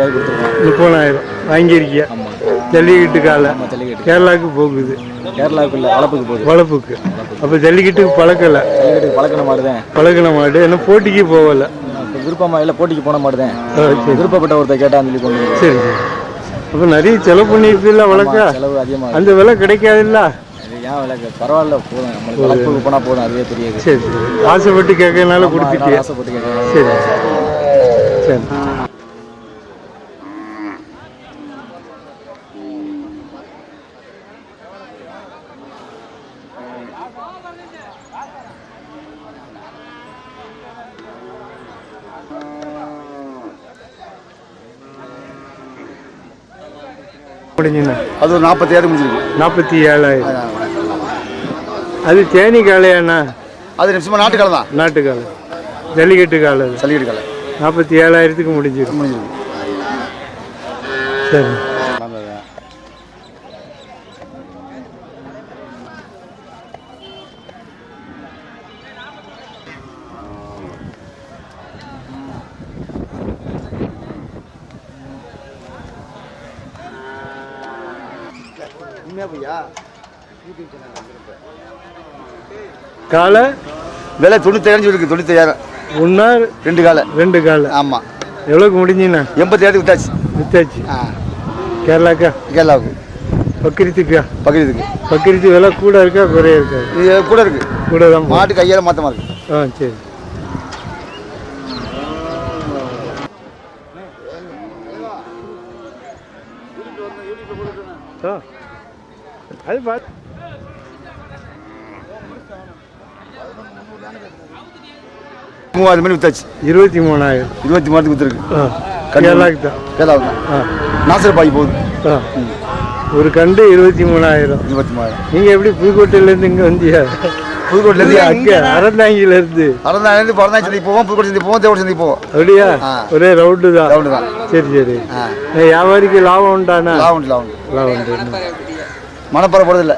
என்ன ஒரு முப்பது ரூபாய் கொடுத்துருக்கோம் முப்பதாயிரம் வாங்கியிருக்கியா ஜல்லிக்கட்டு. காலை கேரளாவுக்கு போகுது. கேரளாவுக்குள்ள வளப்புக்கு போகுது. வளப்புக்கு. அப்போ ஜல்லிக்கட்டுக்கு பழக்கலை. ஜல்லிக்கட்டுக்கு பழக்கின மாடு தான் பழகின மாடு. என்ன போட்டிக்கு போகலை. இப்போ விருப்பமா இல்லை போட்டிக்கு போன மாடு தான் விருப்பப்பட்ட ஒருத்தர் கேட்டான்னு சொல்லி கொண்டு. சரி அப்போ நிறைய செலவு பண்ணியிருக்குல்ல வழக்கா? செலவு அதிகமாக அந்த விலை கிடைக்காதுல்ல? ஏன் விலை பரவாயில்ல போதும். நம்மளுக்கு போனால் போதும் அதுவே தெரியாது. சரி சரி. ஆசைப்பட்டு கேட்கறதுனால கொடுத்துட்டியா? ஆசைப்பட்டு கேட்கறேன் சரி. சரி. முடிஞ்சுண்ணா அது ஒரு நாற்பத்தி ஏழு முடிஞ்சிருக்கு நாற்பத்தி ஏழாயிரம் அது தேனி காளையாண்ணா அது நிமிஷமா நாட்டுக்கால தான். நாட்டு காளை ஜல்லிக்கட்டு காளை அது. சல்லிக்கட்டு காலை நாற்பத்தி ஏழாயிரத்துக்கு முடிஞ்சிடும் முடிஞ்சிருக்கு. சரி. காலை? விலை தொண்ணூத்தாயிரம் சொல்லிருக்கு தொண்ணூத்தாயிரம் ஒன்றா ரெண்டு காலை. ரெண்டு காலை. ஆமாம் எவ்வளோக்கு முடிஞ்சுண்ணா எண்பத்தி ஏழு வித்தாச்சு. வித்தாச்சு. ஆ. கேரளாக்கா? கேரளாவுக்கு. பக்கிரித்துக்கா பக்கத்துக்கு பக்கிரித்து விலை கூட இருக்கா குறைய இருக்கா? இது கூட இருக்கு. கூட தான் மாட்டு கையால் மாற்றமாக இருக்கு. ஆ சரி. பார்த்து மூவாயிரம் மணி வித்தாச்சு. இருபத்தி மூணாயிரம். இருபத்தி மூணு வித்துருக்கு. கேரளாக்கு தான் கேரளாவுக்கு தான் ஆ. நாசர் பாய் போகுது. ஆ. ஒரு கண்டு இருபத்தி மூணாயிரம். இருபத்தி மூவாயிரம். நீங்கள் எப்படி புதுக்கோட்டையிலேருந்து இங்கே வந்தியா புதுக்கோட்டிலேருந்து அங்கே அறந்தாங்கிலேருந்து அறந்தாயிலேருந்து பறந்தாய் சந்தி போவோம் புதுக்கோட்டை சந்தி போவோம் தேவட சந்தி போவோம். அப்படியா. ஒரே ரவுண்டு தான். ரவுண்டு தான். சரி சரி. வியாபாரிக்கு லாபம் உண்டானா? லாபம் உண்டு, லாபம் உண்டு. லாபம் உண்டு. மனப்பற போடுறதில்ல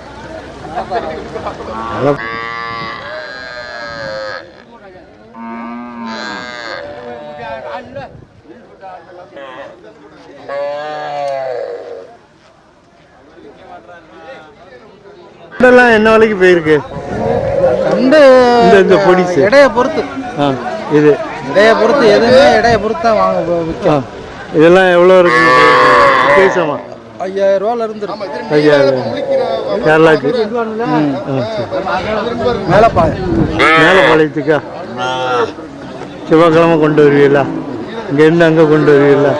என்ன விலைக்கு போயிருக்கு? இந்த பொடிசு இடைய பொறுத்து. இது. இடைய பொறுத்து எதுவுமே இடைய பொறுத்து தான் வாங்க இதெல்லாம் எவ்வளோ இருக்கு விசேஷமா ஐயாயிரம் ரூபால இருந்து இருக்கு. ஐயா கேரளாக்கு மேலப்பாளையம் மேலப்பாளையத்துக்கா செவ்வாய்க்கிழமை கொண்டு வருவீங்களா? இங்கேருந்து அங்கே கொண்டு வருவீங்களா?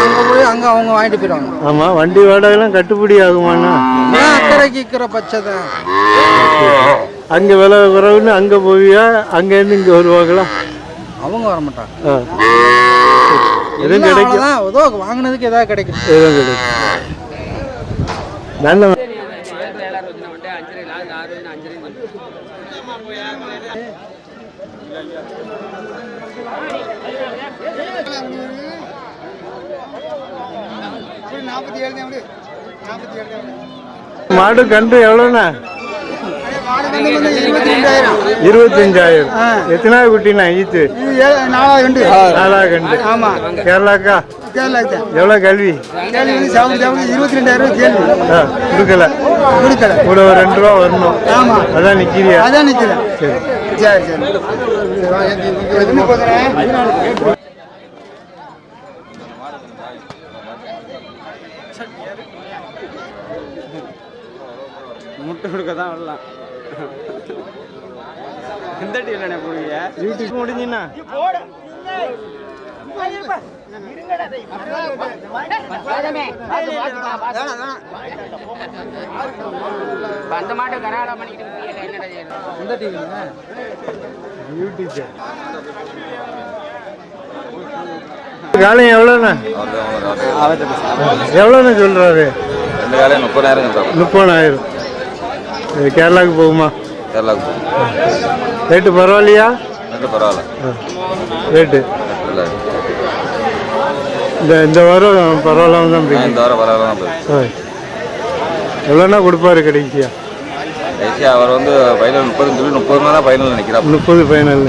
அங்க போய் அங்க அவங்க வாங்கிட்டு போயிடுவாங்க. ஆமாம் வண்டி வாடகைலாம் கட்டுப்படி ஆகுமாண்ணா? அக்கறைக்கு இருக்கிற பச்சை தான் அங்கே விலை குறைவுன்னு அங்கே போவியா? அங்கேருந்து இங்கே வருவாங்களா? அவங்க வர மாட்டாங்க ஆ. எதுவும் கிடைக்கும் ஏதோ வாங்கினதுக்கு ஏதாவது கிடைக்கும். எதுவும் கிடைக்கும் நல்ல மாடு கண்டு எவ்வளோண்ணா? இருபத்தஞ்சாயிரம். எத்தனாவது குட்டிண்ணா ஈத்து நாலாவது கண்டு. நாலாவது கண்டு. ஆமா. கேரளாக்கா? கேரளாக்கு. எவ்வளோ கல்வி? இருபத்தி ரெண்டாயிரம் ரூபாய் கேள்வி. கொடுக்கல. கொடுக்கல. கூட ஒரு ரெண்டு ரூபா வரணும். ஆமா. அதான் நிற்கிறியா அதான் நிற்கிறேன் சரி. சரி சரி. முட்டை கொடுக்க தான் வரலாம். எந்த டீலண்ணே போடுவீங்க யூடியூப் முடிஞ்சுண்ணா அந்த மாட்டு பண்ணிக்கிட்டு என்னடா யூடியூப் காலையும் எவ்வளோண்ணா? எவ்வளோண்ணா சொல்கிறாரு முப்பதாயிரம் முப்பதாயிரம். இது கேரளாவுக்கு போகுமா? கேரளாவுக்கு ரேட்டு பரவாயில்லையா? ரெண்டு பரவாயில்ல. ரேட்டு? இந்த இந்த வாரம் பரவாயில்லாம தான் போய் இந்த வாரம் பரவாயில்ல தான் போகுது எவ்வளோண்ணா கொடுப்பாரு கடைசியா? கடைசியாக அவர் வந்து ஃபைனல் முப்பதுன்னு சொல்லி முப்பது தான் ஃபைனல் நிற்கிறார் முப்பது ஃபைனல்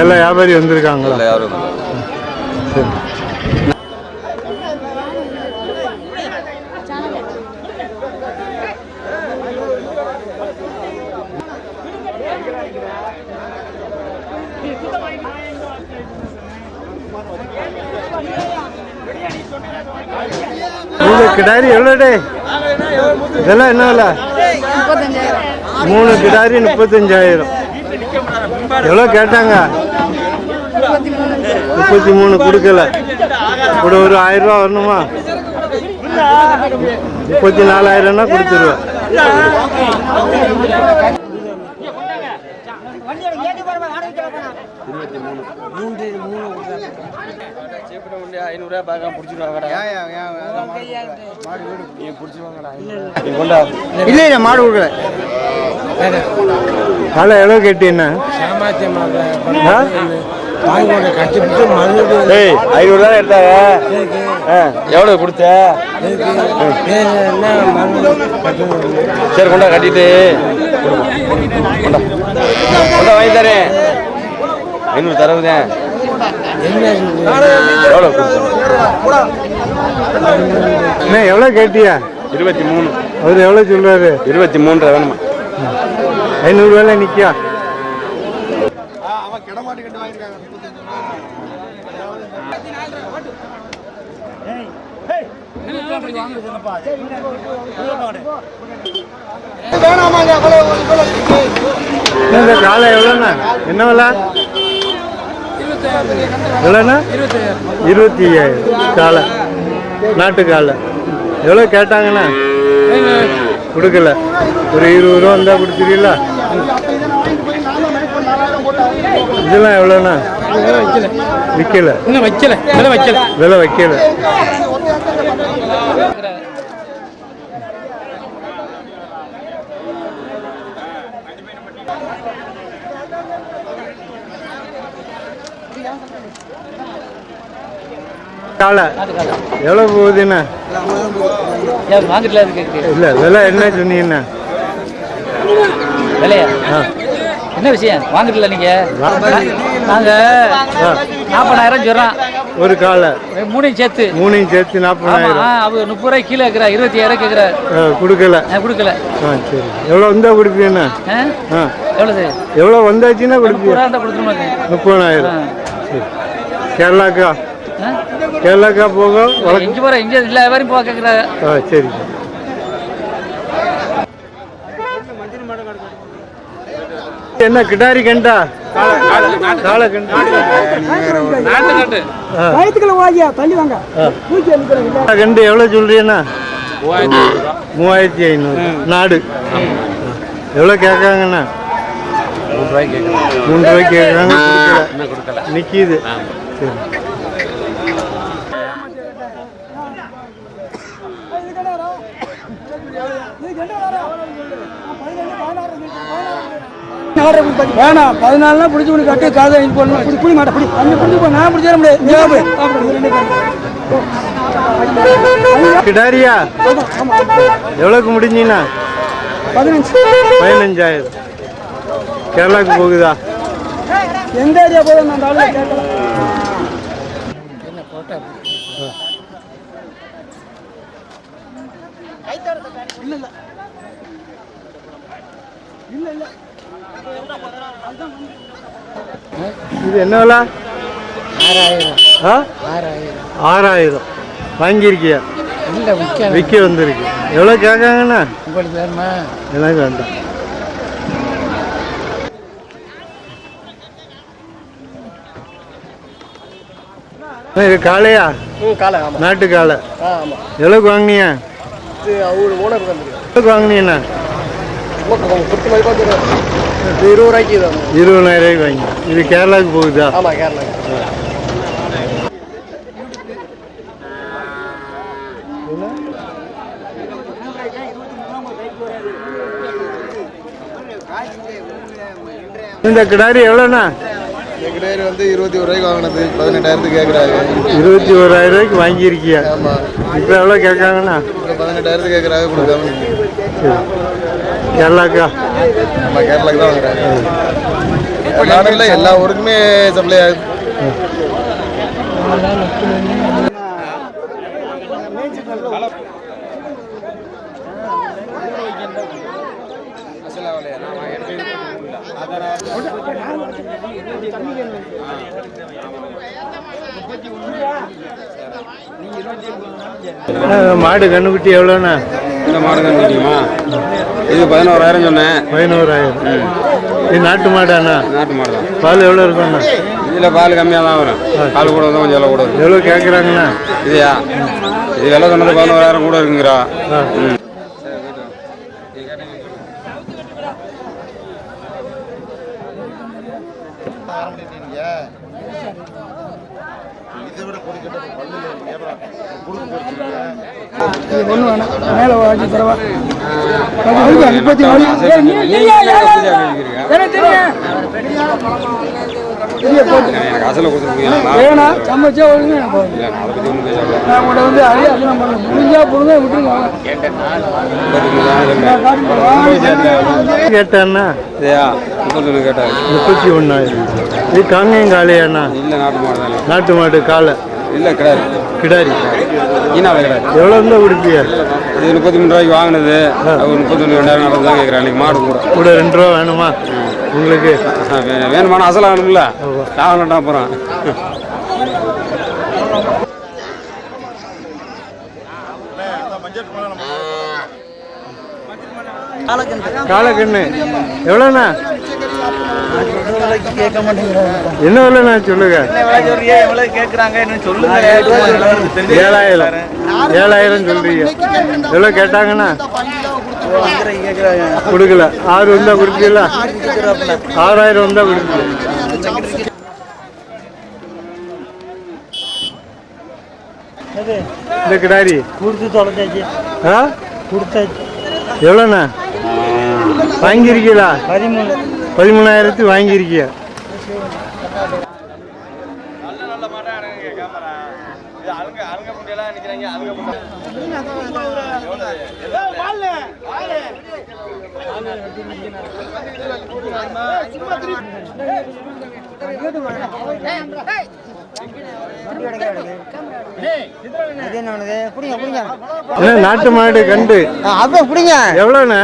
எல்லா வியாபாரி வந்திருக்காங்களா? யாரும். சரி. இந்த கிடாரி எவ்வளோடே? இதெல்லாம் என்ன மூணு கிடாரி முப்பத்தஞ்சாயிரம். எவ்வளோ கேட்டாங்க? முப்பத்தி மூணு கொடுக்கல. கூட ஒரு ஆயிரம் ரூபா வரணுமா? முப்பத்தி நாலாயிரம்னா கொடுத்துருவேன். ஐநூறுரூவா பார்க்க பிடிச்சிருவாங்கடா. இல்லை இல்லை. மாடு கொடுக்கல. காலை எவ்வளோ கேட்டீங்கன்னா ஐநூறுரூவா எடுத்தாங்க. எவ்வளோ கொடுத்த? சரி கொண்டா கட்டிட்டு. கொண்டா கொண்டா வாங்கி தரேன். ஐநூறு தரவுதேன். எவ்வளோ அண்ணா எவ்வளோ கேட்டியா? இருபத்தி மூணு. அவர் எவ்வளோ சொல்றாரு? இருபத்தி மூன்றரை வேணுமா? ஐநூறு வேலை நிற்கா இந்த காலை எவ்வளோண்ணா என்ன விலை? எவ்வளோண்ணா? இருபத்தி ஐயாயிரம் காலை. நாட்டு காலை எவ்வளோ கேட்டாங்கண்ணா? கொடுக்கல. ஒரு இருபது ரூபா இருந்தால் கொடுத்துருவீங்களா? இதெல்லாம் எவ்வளோண்ணா? விற்கல. வைக்கல. விலை வைக்கல. விலை வைக்கல. காலை. எவ்வளோ போகுதுண்ணா இல்லை விலை என்ன சொன்னீங்கண்ணா விலையா? என்ன விஷயம்? வாங்கிட்டுல நீங்க? வா- நாங்க ஆ நாற்பதாயிரம் சொல்றோம். ஒரு காலை. மூணையும் சேர்த்து. மூணையும் சேர்த்து நாற்பதாயிரம் அவ முப்பது ரூபாய் கீழே இருக்கிற இருபத்தி ஆயிரம் கேட்குற கொடுக்கல. கொடுக்கல. ஆ சரி. எவ்வளோ வந்தால் கொடுப்பீங்கண்ணா ஆ? எவ்வளவு? எவ்வளோ வந்தாச்சுன்னா கொடுப்பீங்க? முப்பதாயிரம். சரி கேரளாக்கா கேரளாக்கா போக வழக்கு எங்க போற இங்க எல்லா வியாபாரம் போக கேட்குற ஆ சரி. என்ன கிட்டாரி கண்டா. காளை கண்டு. எவ்வளோ சொல்றீங்கண்ணா மூவாயிரத்தி ஐநூறு. நாடு. எவ்வளோ கேட்காங்கண்ணா மூணு ரூபாய்க்கு கேட்குறாங்க கொடுக்கல. நிற்கிது சரி வேணாம் பதினாலுனா பிடிச்சி உனக்கு கட்டி காதை இது பண்ணணும். புடி மாட்டேன் பிடி. அங்கே பிடிச்சி நான் பிடிச்சி தர முடியாது. கிடாரியா எவ்வளோக்கு முடிஞ்சீங்கண்ணா பதினஞ்சு. பதினஞ்சாயிரம். கேரளாக்கு போகுதா? எந்த ஏரியா போதும் நான் ஆளுநர் கேட்கல. இது என்ன விலை? ஆ? ஆறாயிரம். வாங்கியிருக்கியா? இல்ல விற்க விற்க வந்திருக்கு. எவ்வளோ கேட்காங்கண்ணா? உங்களுக்கு வேணுமா? எனக்கு வேண்டாம். இது காளையா? காலை ஆமாம் நாட்டு காளை. ஆ ஆமாம் எவ்வளோக்கு வாங்கினீங்க இது அவர் ஓனர் தான் எவ்வளோக்கு வாங்கினீங்கண்ணா மாதிரி பார்த்து இருபது ரூபாய்க்கு இது இருபதாயிரம் ரூபாய்க்கு வாங்கி இது கேரளாவுக்கு போகுதா? ஆமாம் கேரளா இந்த கிடாரி எவ்வளோண்ணா எங்கிட்ட வந்து இருபத்தி ரூபாய்க்கு வாங்கினது பதினெட்டாயிரத்துக்கு கேட்குறாங்க இருபத்தி ஓராயிரம் ரூபாய்க்கு வாங்கியிருக்கியா? ஆமாம் இப்போ எவ்வளோ கேட்காங்கண்ணா பதினெட்டாயிரத்துக்கு கேட்குறாங்க கொடுக்காம. கேரளாக்கா? நம்ம கேரளாக்கு தான் வாங்குறாங்க. இல்லை எல்லா ஊருக்குமே சப்ளை ஆகுது. மாடு கண்ணுக்குட்டி எவ்வளோண்ணா? இந்த மாடு தெரியுமா? இது பதினோராயிரம் சொன்னேன். பதினோராயிரம். இது நாட்டு மாடாண்ணா? நாட்டு மாடு தான். பால் எவ்வளோ இருக்கும்ண்ணா? இதில் பால் கம்மியாக தான் வரும். பால் கூட தான் கொஞ்சம் கூட எவ்வளோ கேட்குறாங்கண்ணா? இதையா? இது விலை சொன்னது பதினோராயிரம் கூட இருக்குங்கிறா ஆ. ம் இது ஒண்ணு வேணாம் மேலே வாங்கி தரவா முப்பத்தி? எனக்கு அசலை கொடுத்துருக்கீங்க சமைச்சா ஒழுங்கு வந்து அதெல்லாம் பண்ண முடிஞ்சா பொழுது விட்டுருங்க முப்பத்தி இது காங்கேயம் இல்லை நாட்டு மாடு நாட்டு மாடு காளை. இல்லை கிடையாது. கிடாரி. ஈனாவில் கிடையாது. எவ்வளோ இருந்தால் கொடுப்பியா? இது முப்பத்தி மூணு ரூபாய்க்கு வாங்கினது. முப்பத்தொன்று ரெண்டாயிரம் நாற்பது தான் கேட்குறேன். அன்றைக்கி மாடு கூட. கூட ரெண்டு ரூபா வேணுமா? உங்களுக்கு? வேணுமான அசல் ஆகணும்ல ஆகலட்டா அப்புறம் காலக்கண்ணு. எவ்வளோண்ணா என்ன விலைண்ணா சொல்லுங்க? ஏழாயிரம். ஏழாயிரம் சொல்றீங்க. எவ்வளோ கேட்டாங்கண்ணா கொடுக்கல. ஆறு வந்தா கொடுப்பீங்களா? ஆறாயிரம் வந்தா கொடுப்பீங்க இந்த கிடாரி. கொடுத்து தொலைச்சாச்சு ஆ? கொடுத்தாச்சு. எவ்வளோண்ணா வாங்கியிருக்கீங்களா? பதிமூணு பதிமூணாயிரத்து வாங்கியிருக்கியா? இது என்னது பிடிங்க பிடிங்க என்ன நாட்டு மாடு கண்டு. அப்போ பிடிங்க. எவ்வளோண்ணா?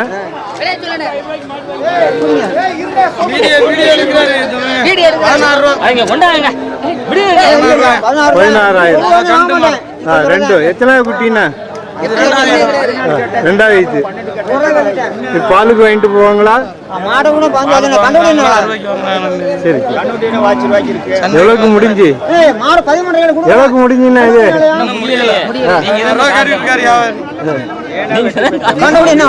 பதினாறாயிரம் ரெண்டு எத்தனை குட்டிண்ணா ஆ, பாலுக்கு வாங்கிட்டு போவாங்களா எவ்வளவுக்கு சரி முடிஞ்சு எவ்வளோக்கு முடிஞ்சுண்ணா இது என்ன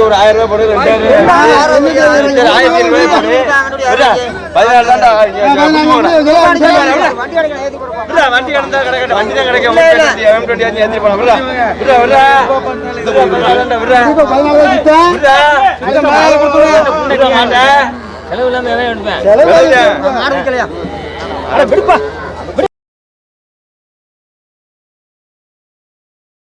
ஒரு ஆயிரம் ரூபாய் போடு ரெண்டாயிரம் போடு பதினாலு தான்டா வண்டி அடிக்கணும் ஏத்தி கொடுப்போம் வண்டி கிடந்தா கிடக்கட்டும் வண்டி தான் கிடைக்கும் எம் டுவெண்ட்டி அஞ்சு ஏற்றி போலாம் விடா விடா விடா விடா இப்போ பதினாலு ரூபா விடா